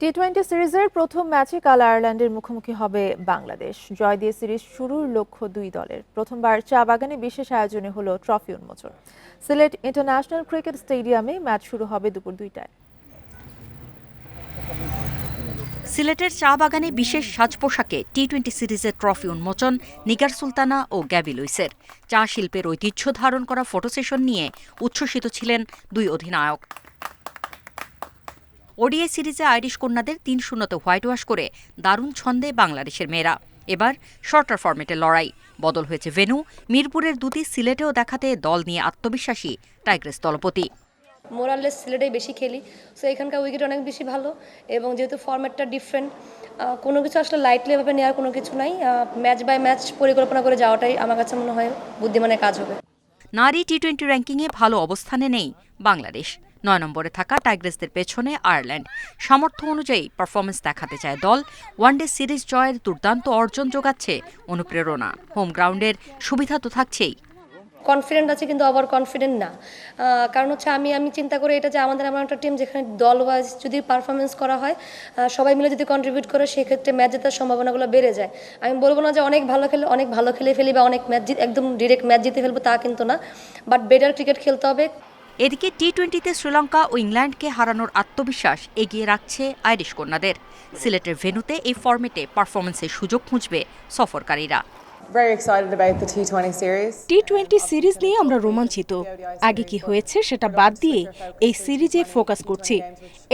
T twenty সিরিজের প্রথম ম্যাচে কাল আয়ারল্যান্ডের মুখোমুখি হবে বাংলাদেশ। জয় দিয়ে সিরিজ শুরুর লক্ষ্য দুই দলের। প্রথমবার চা বাগানে বিশেষ আয়োজনে হলো ট্রফি উন্মোচন। সিলেট ইন্টারন্যাশনাল ক্রিকেট স্টেডিয়ামে ম্যাচ শুরু হবে দুপুর দুইটায়। সিলেটের চা বাগানে বিশেষ সাজ পোশাকে টি টোয়েন্টি সিরিজের ট্রফি উন্মোচন নিগার সুলতানা ও গ্যাবি লুইসের। চা শিল্পের ঐতিহ্য ধারণ করা ফটো সেশন নিয়ে উচ্ছ্বসিত ছিলেন দুই অধিনায়ক। ওডিআই সিরিজে আইরিশ কন্যাদের তিন শূন্যতে হোয়াইট ওয়াশ করে দারুণ ছন্দে বাংলাদেশের মেয়েরা। এবার শর্টার ফরম্যাটের লড়াই। বদল হয়েছে ভেনু। মিরপুরের দুটি সিলেটেও দেখাতে দল নিয়ে আত্মবিশ্বাসী টাইগ্রেস দলপতি। মোরাললেস সিলেটেই বেশি খেলি। সো এখানকার উইকেট অনেক বেশি ভালো এবং যেহেতু ফরম্যাটটা ডিফারেন্ট কোনো কিছু আসলে লাইটলি এভাবে নেওয়ার কোনো কিছু নাই। ম্যাচ বাই ম্যাচ পরিকল্পনা করে যাওয়াটাই আমার কাছে মনে হয় বুদ্ধিমানের কাজ হবে। নারী টি টোয়েন্টি র্যাঙ্কিংয়ে ভালো অবস্থানে নেই বাংলাদেশ। নয় নম্বরে থাকা টাইগ্রেসদের পেছনে আয়ারল্যান্ড। সামর্থ্য অনুযায়ী পারফরমেন্স দেখাতে চায় দল। ওয়ানডে সিরিজ জয়ের দুর্দান্ত অর্জন যোগাচ্ছে অনুপ্রেরণা। হোম গ্রাউন্ডের সুবিধা তো থাকছেই। কনফিডেন্ট আছে কিন্তু ওভার কনফিডেন্ট না। কারণ হচ্ছে আমি আমি চিন্তা করি এটা যে আমাদের এমন একটা টিম যেখানে দল ওয়াইজ যদি পারফরমেন্স করা হয় সবাই মিলে যদি কন্ট্রিবিউট করে, সেক্ষেত্রে ম্যাচ জেতার সম্ভাবনাগুলো বেড়ে যায়। আমি বলব না যে অনেক ভালো খেলে, অনেক ভালো খেলে ফেলি বা অনেক ম্যাচ একদম ডিরেক্ট ম্যাচ জিতে ফেলব তা কিন্তু না। বাট বেটার ক্রিকেট খেলতে হবে। এদিকে টি টোয়েন্টিতে শ্রীলঙ্কা ও ইংল্যান্ডকে হারানোর আত্মবিশ্বাস এগিয়ে রাখছে আইরিশ কন্যাদের। সিলেটের ভেন্যুতে এই ফর্মেটে পারফরমেন্সের সুযোগ খুঁজবে সফরকারীরা। Very excited about the T20 series. T twenty series নিয়ে আমরা রোমাঞ্চিত। আগে কি হয়েছে সেটা বাদ দিয়ে এই সিরিজে ফোকাস করছি।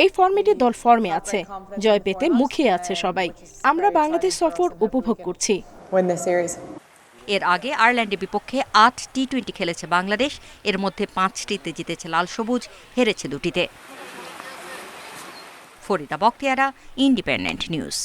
এই ফর্মেটে দল ফর্মে আছে জয় পেতে মুখিয়ে আছে সবাই। আমরা বাংলাদেশ সফর উপভোগ করছি. এর আগে আয়ারল্যান্ডের বিপক্ষে আট টি টোয়েন্টি খেলেছে বাংলাদেশ। এর মধ্যে পাঁচটিতে জিতেছে লাল সবুজ, হেরেছে দুটিতে। Farida বক্তিয়ারা independent news